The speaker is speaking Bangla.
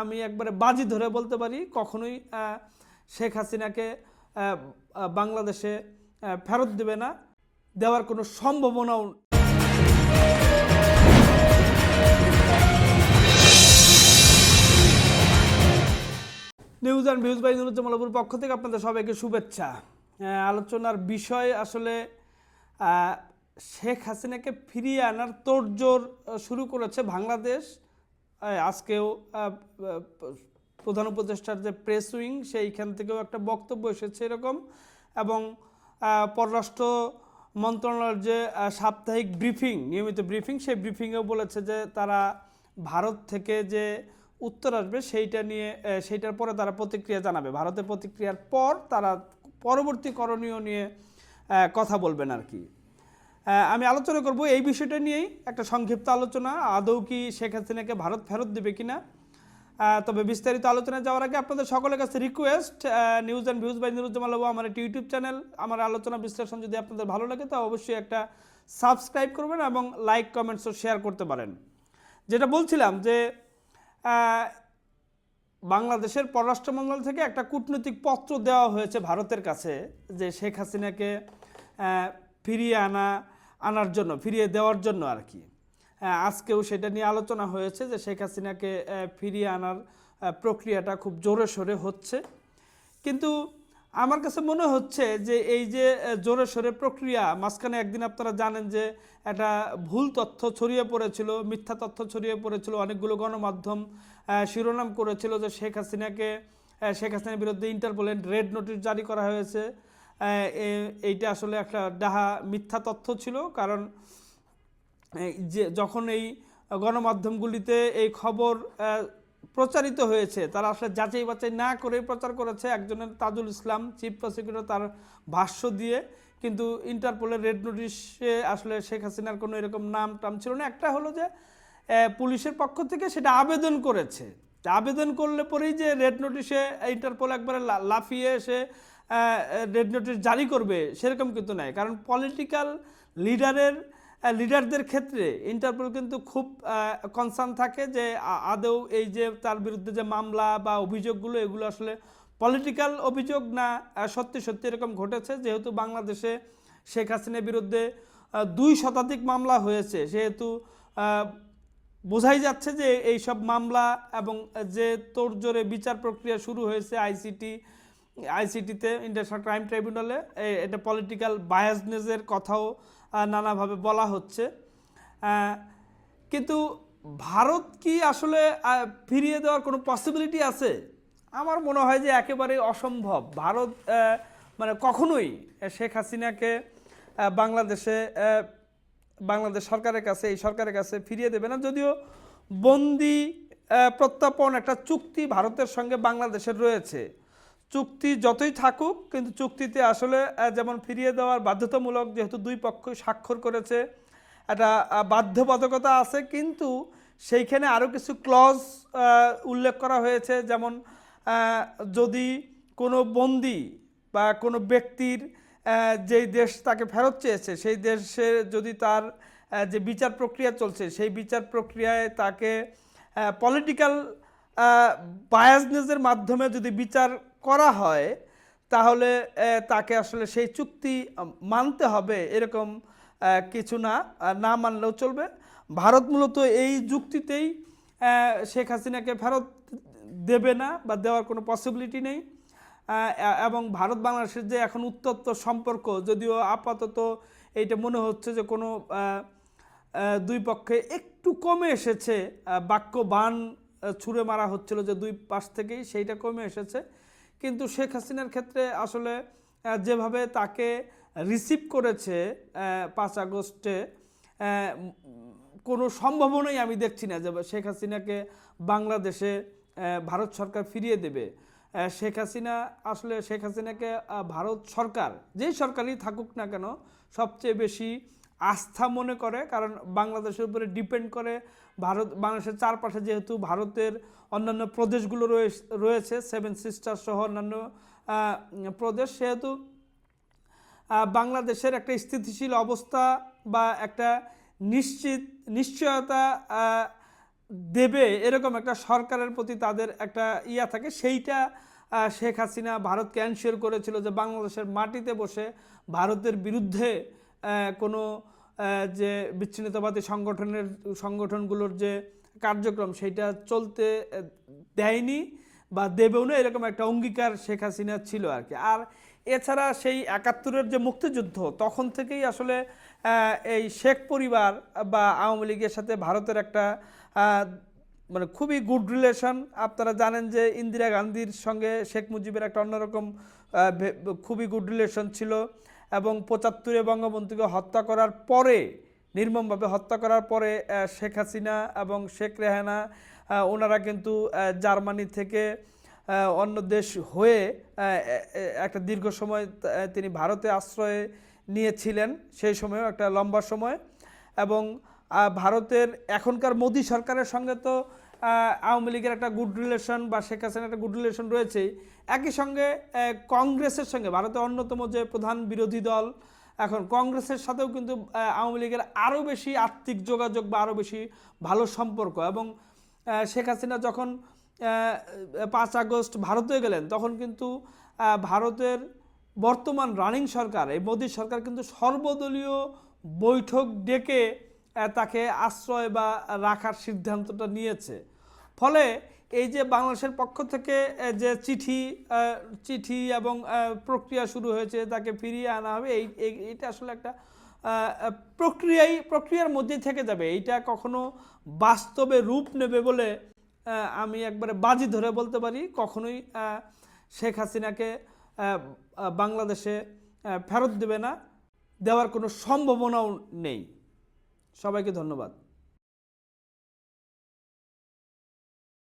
আমি একবারে বাজি ধরে বলতে পারি, কখনোই শেখ হাসিনাকে বাংলাদেশে ফেরত দেবে না, দেওয়ার কোনো সম্ভাবনাও নিউজ অ্যান্ড ভিউজ বাই নুরুজ্জামালাপুর পক্ষ থেকে আপনাদের সবাইকে শুভেচ্ছা। আলোচনার বিষয় আসলে শেখ হাসিনাকে ফিরিয়ে আনার তোড়জোড় শুরু করেছে বাংলাদেশ। আজকেও প্রধান উপদেষ্টার যে প্রেস উইং, সেইখান থেকেও একটা বক্তব্য এসেছে এরকম। এবং পররাষ্ট্র মন্ত্রণালয়ের যে সাপ্তাহিক ব্রিফিং নিয়মিত ব্রিফিং সেই ব্রিফিংয়েও বলেছে যে তারা ভারত থেকে যে উত্তর আসবে সেইটা নিয়ে সেইটার পরে তারা প্রতিক্রিয়া জানাবে। ভারতের প্রতিক্রিয়ার পর তারা পরবর্তী করণীয় নিয়ে কথা বলবেন আর কি। আমি আলোচনা করব এই বিষয়টা নিয়েই একটা সংক্ষিপ্ত আলোচনা। আদৌ কি শেখ হাসিনাকে ভারত ফেরত দেবে কিনা? তবে বিস্তারিত আলোচনা যাওয়ার আগে আপনাদের সকলের কাছে request news and views by Niruzzamal Babu আমার একটি ইউটিউব চ্যানেল আমার আলোচনা বিশ্লেষণ যদি আপনাদের ভালো লাগে, তা অবশ্যই একটা সাবস্ক্রাইব করবেন এবং লাইক কমেন্টসও শেয়ার করতে পারেন। যেটা বলছিলাম যে বাংলাদেশের পররাষ্ট্র মন্ত্রণালয় থেকে একটা কূটনৈতিক পত্র দেওয়া হয়েছে ভারতের কাছে যে শেখ হাসিনাকে ফিরিয়ে আনা আনার জন্য, ফিরিয়ে দেওয়ার জন্য আর কি। আজকেও সেটা নিয়ে আলোচনা হয়েছে যে শেখ হাসিনাকে ফিরিয়ে আনার প্রক্রিয়াটা খুব জোরে সোরে হচ্ছে। কিন্তু আমার কাছে মনে হচ্ছে যে এই যে জোরে সোরে প্রক্রিয়া, মাঝখানে একদিন আপনারা জানেন যে একটা ভুল তথ্য ছড়িয়ে পড়েছিল, মিথ্যা তথ্য ছড়িয়ে পড়েছিল, অনেকগুলো গণমাধ্যম শিরোনাম করেছিল যে শেখ হাসিনাকে শেখ হাসিনার বিরুদ্ধে ইন্টারপোলের রেড নোটিশ জারি করা হয়েছে। এইটা আসলে একটা ডাহা মিথ্যা তথ্য ছিল, কারণ যে, যখন এই গণমাধ্যমগুলিতে এই খবর প্রচারিত হয়েছে, তারা আসলে যাচাই বাছাই না করে প্রচার করেছে, একজনের তাজুল ইসলাম, চিফ প্রসিকিউটর তার ভাষ্য দিয়ে, কিন্তু ইন্টারপোলের রেড নোটিশে আসলে শেখ হাসিনার কোনো এরকম নাম টাম ছিল না। একটা হলো যে পুলিশের পক্ষ থেকে সেটা আবেদন করেছে। আবেদন করলে পরেই যে রেড নোটিশে ইন্টারপোল একবারে লাফিয়ে এসে রেড নোটিশ জারি করবে, সেরকম কিন্তু নাই। কারণ পলিটিক্যাল লিডারের লিডারদের ক্ষেত্রে ইন্টারপোল কিন্তু খুব কনসার্ন থাকে যে আদৌ এই যে তার বিরুদ্ধে যে মামলা বা অভিযোগগুলো, এগুলো আসলে পলিটিক্যাল অভিযোগ না সত্যি সত্যি এরকম ঘটেছে। যেহেতু বাংলাদেশে শেখ হাসিনার বিরুদ্ধে দুই শতাধিক মামলা হয়েছে, সেহেতু বোঝাই যাচ্ছে যে এই সব মামলা এবং যে তোড়জোড়ে বিচার প্রক্রিয়া শুরু হয়েছে আইসিটি আইসিটিতে ইন্টারন্যাশনাল ক্রাইম ট্রাইব্যুনালে এটা পলিটিক্যাল বায়াসনেসের কথাও নানাভাবে বলা হচ্ছে। কিন্তু ভারত কি আসলে ফিরিয়ে দেওয়ার কোনো পসিবিলিটি আছে? আমার মনে হয় যে একেবারে অসম্ভব। ভারত মানে কখনোই শেখ হাসিনাকে বাংলাদেশে বাংলাদেশ সরকারের কাছে, এই সরকারের কাছে ফিরিয়ে দেবে না। যদিও বন্দি প্রত্যাপন একটা চুক্তি ভারতের সঙ্গে বাংলাদেশের রয়েছে। চুক্তি যতই থাকুক, কিন্তু চুক্তিতে আসলে যেমন ফিরিয়ে দেওয়ার বাধ্যতামূলক যেহেতু দুই পক্ষ স্বাক্ষর করেছে, একটা বাধ্যবাধকতা আছে, কিন্তু সেইখানে আরও কিছু ক্লজ উল্লেখ করা হয়েছে, যেমন যদি কোনো বন্দি বা কোনো ব্যক্তির যেই দেশ তাকে ফেরত চেয়েছে, সেই দেশে যদি তার যে বিচার প্রক্রিয়া চলছে, সেই বিচার প্রক্রিয়ায় তাকে পলিটিক্যাল বায়াসনেসের মাধ্যমে যদি বিচার করা হয়, তাহলে তাকে আসলে সেই চুক্তি মানতে হবে এরকম কিছু না না মানলেও চলবে। ভারত মূলত এই যুক্তিতেই শেখ হাসিনাকে ফেরত দেবে না বা দেওয়ার কোনো পসিবিলিটি নেই। এবং ভারত বাংলাদেশের যে এখন উত্তপ্ত সম্পর্ক, যদিও আপাতত এইটা মনে হচ্ছে যে কোনো দুই পক্ষে একটু কমে এসেছে বাক্য বান ছুঁড়ে মারা হচ্ছিল যে দুই পাশ থেকেই, সেইটা কমে এসেছে। কিন্তু শেখ হাসিনার ক্ষেত্রে আসলে যেভাবে তাকে রিসিভ করেছে পাঁচ আগস্টে কোনো সম্ভাবনাই আমি দেখছি না যে শেখ হাসিনাকে বাংলাদেশে ভারত সরকার ফিরিয়ে দেবে। শেখ হাসিনা, আসলে শেখ হাসিনাকে ভারত সরকার, যেই সরকারই থাকুক না কেন, সবচেয়ে বেশি আস্থা মনে করে, কারণ বাংলাদেশের উপরে ডিপেন্ড করে ভারত, বাংলাদেশের চারপাশে যেহেতু ভারতের অন্যান্য প্রদেশগুলো রয়ে- রয়েছে সেভেন সিস্টার সহ অন্যান্য প্রদেশ, সেহেতু বাংলাদেশের একটা স্থিতিশীল অবস্থা বা একটা নিশ্চিত, নিশ্চয়তা দেবে এরকম একটা সরকারের প্রতি তাদের একটা ইয়া থাকে, সেইটা শেখ হাসিনা ভারতকে এনশিওর করেছিল যে বাংলাদেশের মাটিতে বসে ভারতের বিরুদ্ধে কোনো যে বিচ্ছিন্নতাবাদী সংগঠনের, সংগঠনগুলোর যে কার্যক্রম সেইটা চলতে দেয়নি বা দেবেও না, এরকম একটা অঙ্গীকার শেখ হাসিনা ছিল আর কি। আর এছাড়া সেই একাত্তরের যে মুক্তিযুদ্ধ, তখন থেকেই আসলে এই শেখ পরিবার বা আওয়ামী লীগের সাথে ভারতের একটা মানে খুবই গুড রিলেশন আপনারা জানেন যে ইন্দিরা গান্ধীর সঙ্গে শেখ মুজিবের একটা অন্যরকম খুবই গুড রিলেশন ছিল। এবং পঁচাত্তরে বঙ্গবন্ধুকে হত্যা করার পরে, নির্মমভাবে হত্যা করার পরে শেখ হাসিনা এবং শেখ রেহানা ওনারা কিন্তু জার্মানি থেকে অন্য দেশ হয়ে একটা দীর্ঘ সময় তিনি ভারতে আশ্রয় নিয়েছিলেন। সেই সময়ও একটা লম্বা সময় এবং ভারতের এখনকার মোদী সরকারের সঙ্গে তো আওয়ামী লীগের একটা গুড রিলেশন বা শেখ হাসিনার একটা গুড রিলেশন রয়েছেই একই সঙ্গে কংগ্রেসের সঙ্গে, ভারতের অন্যতম যে প্রধান বিরোধী দল, এখন কংগ্রেসের সাথেও কিন্তু আওয়ামী লীগের আরও বেশি আর্থিক যোগাযোগ বা আরও বেশি ভালো সম্পর্ক এবং শেখ হাসিনা যখন পাঁচ আগস্ট ভারতে গেলেন, তখন কিন্তু ভারতের বর্তমান রানিং সরকার, এই মোদী সরকার কিন্তু সর্বদলীয় বৈঠক ডেকে তাকে আশ্রয় বা রাখার সিদ্ধান্তটা নিয়েছে। ফলে এই যে বাংলাদেশের পক্ষ থেকে যে চিঠি চিঠি এবং প্রক্রিয়া শুরু হয়েছে, তাকে ফিরিয়ে আনা হবে, এই এইটা আসলে একটা প্রক্রিয়াই, প্রক্রিয়ার মধ্যেই থেকে যাবে। এইটা কখনো বাস্তবে রূপ নেবে বলে আমি একবারে বাজি ধরে বলতে পারি। কখনোই শেখ হাসিনাকে বাংলাদেশে ফেরত দেবে না, দেওয়ার কোনো সম্ভাবনাও নেই। সবাইকে ধন্যবাদ।